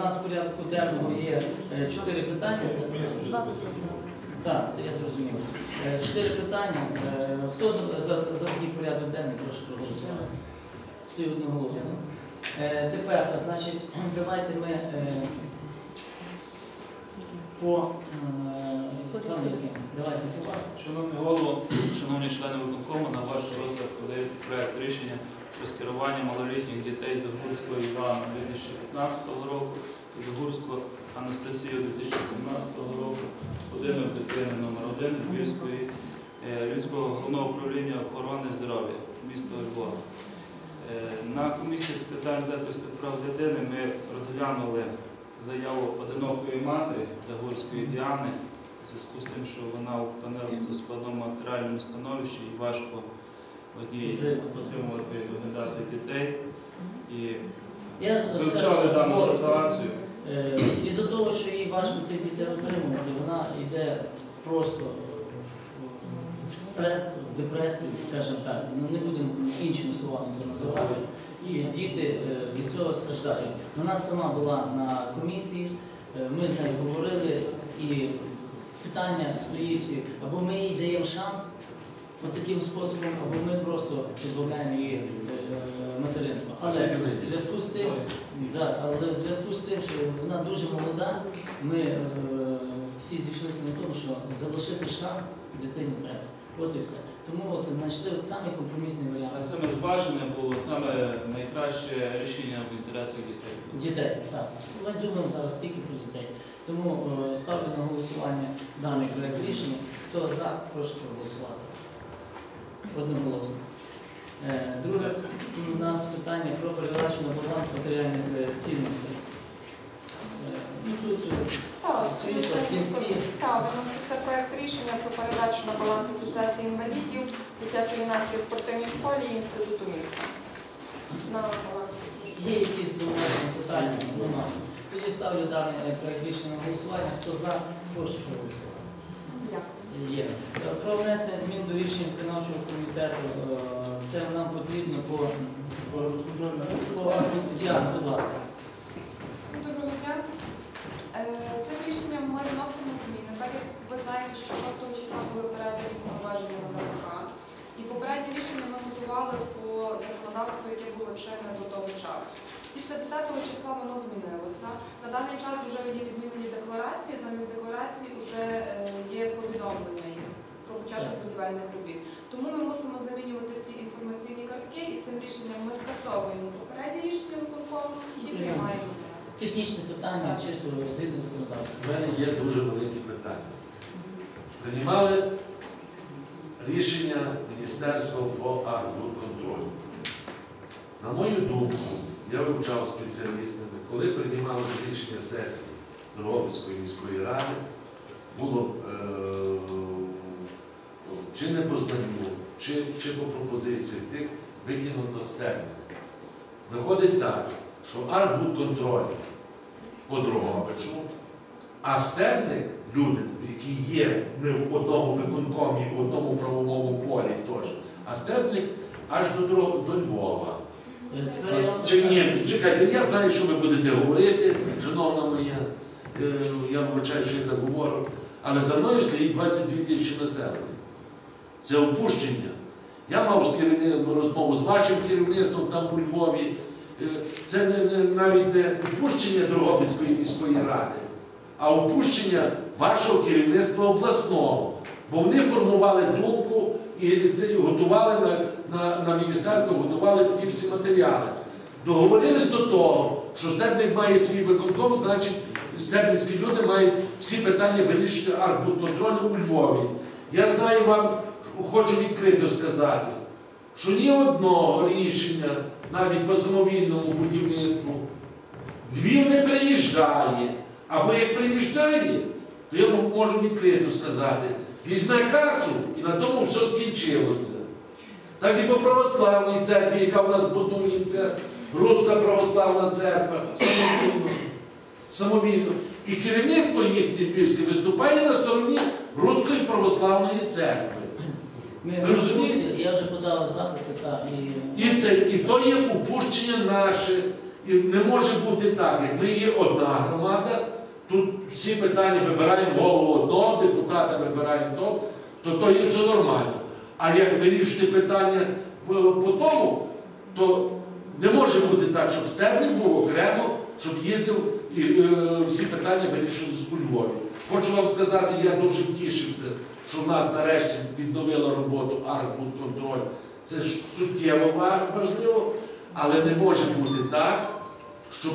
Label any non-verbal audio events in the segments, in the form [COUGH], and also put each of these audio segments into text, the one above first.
нас в порядку денного є е, чотири питання. Так, я зрозумів. Е, Чотири питання. Е, Хто за, за, за такий порядок денний, прошу проголосувати. Всі одноголосно. Тепер, значить, [CLEARS THROAT] давайте ми по там? Давайте по вас. Шановний голово, шановні члени виконкому, на ваш розгляд подається проект рішення про скерування малолітніх дітей Загурського Івана 2015 року, Загурського Анастасію 2017 року, будинок дитини номер 1 Львівської, е, Львівського головного управління охорони здоров'я міста Львова. Е, На комісії з питань захисту прав дитини ми розглянули заяву одинокої матері Загорської Діани в зв'язку з тим, що вона опинилася у складному матеріальному становищі і важко одній отримувати і дітей. І Я вивчали скажу, дану коротко. ситуацію. Е, Із-за того, що їй важко тих дітей отримувати, вона йде просто в стрес, в депресію, скажімо так, ну не будемо іншими словами то називати. І діти е, від цього страждають. Вона сама була на комісії, е, ми з нею говорили, і питання стоїть, або ми їй даємо шанс от таким способом, або ми просто позбавляємо її е, материнства. Але в зв'язку з тим, Да, але в зв'язку з тим, що вона дуже молода, ми е, всі зійшлися на тому, що залишити шанс дитині треба. От і все. Тому от знайшли от самий компромісний А варіант. саме зважене було саме найкраще рішення в інтересах дітей. Дітей, так. Ми думаємо зараз тільки про дітей. Тому е, ставлю на голосування даний проект рішення. Хто за, прошу проголосувати. Одноголосно. Е, Друге у нас питання про передачу на баланс матеріальних е, цінностей. Е, Ну, тут Так, в виноситься проект рішення про передачу на баланс Асоціації інвалідів дитячо-юнацькій спортивній школі і інституту міста. На баланс Є якісь зауваження питання? Немає. Тоді ставлю даний проект рішення на голосування. Хто за, прошу проголосувати. Дякую. Є. Про внесення змін до рішень виконавчого комітету. Е, Це нам потрібно по, Діана, будь ласка. Всім доброго дня. Е, Цим рішенням ми вносимо зміни, так як ви знаєте, що 6 числа були передані повноваження на ЗРК. І попереднє рішення ми готували по законодавству, яке було чинне до того часу. Після 10 числа воно змінилося. На даний час вже є відмінені декларації, замість декларації вже е, є повідомлення про початок будівельних робіт. Тому ми мусимо замінювати всі інформаційні картки, і цим рішенням ми скасовуємо попереднє рішення виконкому і приймаємо. Технічне питання, чисто згідно законодавства. У мене є дуже великі питання. Приймали рішення Міністерства по арбур-контролю. На мою думку, я вивчав спеціалістами, коли приймали рішення сесії Дрогобицької міської ради, було е, чи не по знанню, чи, по пропозиції тих викинуто з терміну. Виходить так, що арбур-контроль по Дрогобичу, а стебник, люди, які є ми в одному виконкомі, в одному правовому полі теж, а стебник аж до Львова. Чи ні, чекайте, я знаю, що ви будете говорити, шановна моя, е, я вибачаю, що я так говорю, але за мною стоїть 22 тисячі населення. Це опущення. Я мав розмову з вашим керівництвом там у Львові. Е, Це навіть не опущення Дрогобицької міської ради, а опущення вашого керівництва обласного. Бо вони формували думку і це готували на, на міністерство, готували ті всі матеріали. Договорились до того, що Стебник має свій виконком, значить стебницькі люди мають всі питання вирішити арбудконтролю у Львові. Я знаю вам, хочу відкрито сказати, що ні одного рішення, навіть по самовільному будівництву, Львів не приїжджає. Або як приїжджає, то я можу відкрито сказати, візьме касу і на тому все скінчилося. Так і по православній церкві, яка в нас будується, Руська православна церква, самовільно. самовільно. І керівництво їхнє львівське виступає на стороні Руської православної церкви. Ми розумієте? я вже подав запити та і І це і то є упущення наше. І не може бути так, як ми є одна громада, тут всі питання вибираємо голову одного, депутата вибираємо того, то то є все нормально. А як вирішити питання по, тому, то не може бути так, щоб стебник був окремо, щоб їздив і е, всі питання вирішувалися у Львові. Хочу вам сказати, я дуже тішився, що в нас нарешті відновила роботу арбудконтроль. Це ж суттєво важливо, але не може бути так, щоб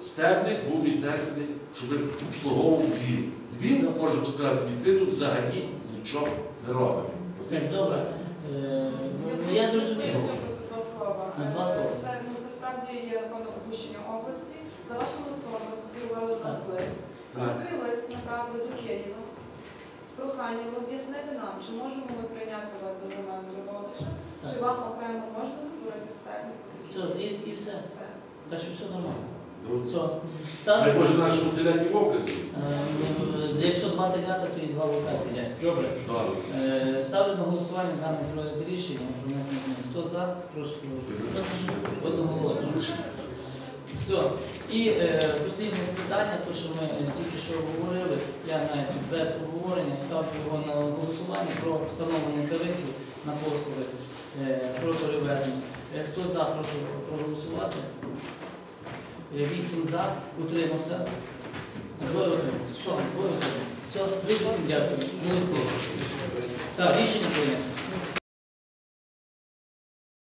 стебник був віднесений, щоб обслуговував Львів. Львів, можемо сказати, відкрито взагалі нічого не робить. Все, добре. Е, ну, Я зрозумів. Просто два слова. На два слова. Е, Це, ну, це справді є напевно опущення області. За вашим листом ви скерували до нас лист. Ми цей лист направили до Києва з проханням роз'яснити нам, чи можемо ми прийняти вас до громади Дробовича, Так. чи вам окремо можна створити. Все, і, і все. Все. Так що все нормально. Все. Ставлю. може нашому вовка з'їсти. Е, Якщо два телята, то і два вовка сидять. Добре. Е, Ставлю на голосування даний проект рішення про внесення змін. Хто за? Прошу проголосувати. Одноголосно. Все. І е, питання, то що ми е, тільки що говорили, я навіть без обговорення ставлю його на голосування про встановлення тарифів на послуги е, про перевезення. Е, Хто за, прошу проголосувати. Е, Вісім за, утримався. Двоє утримався. Що? Двоє утримався. Все, дуже всім дякую. Молодці. Так, рішення прийнято.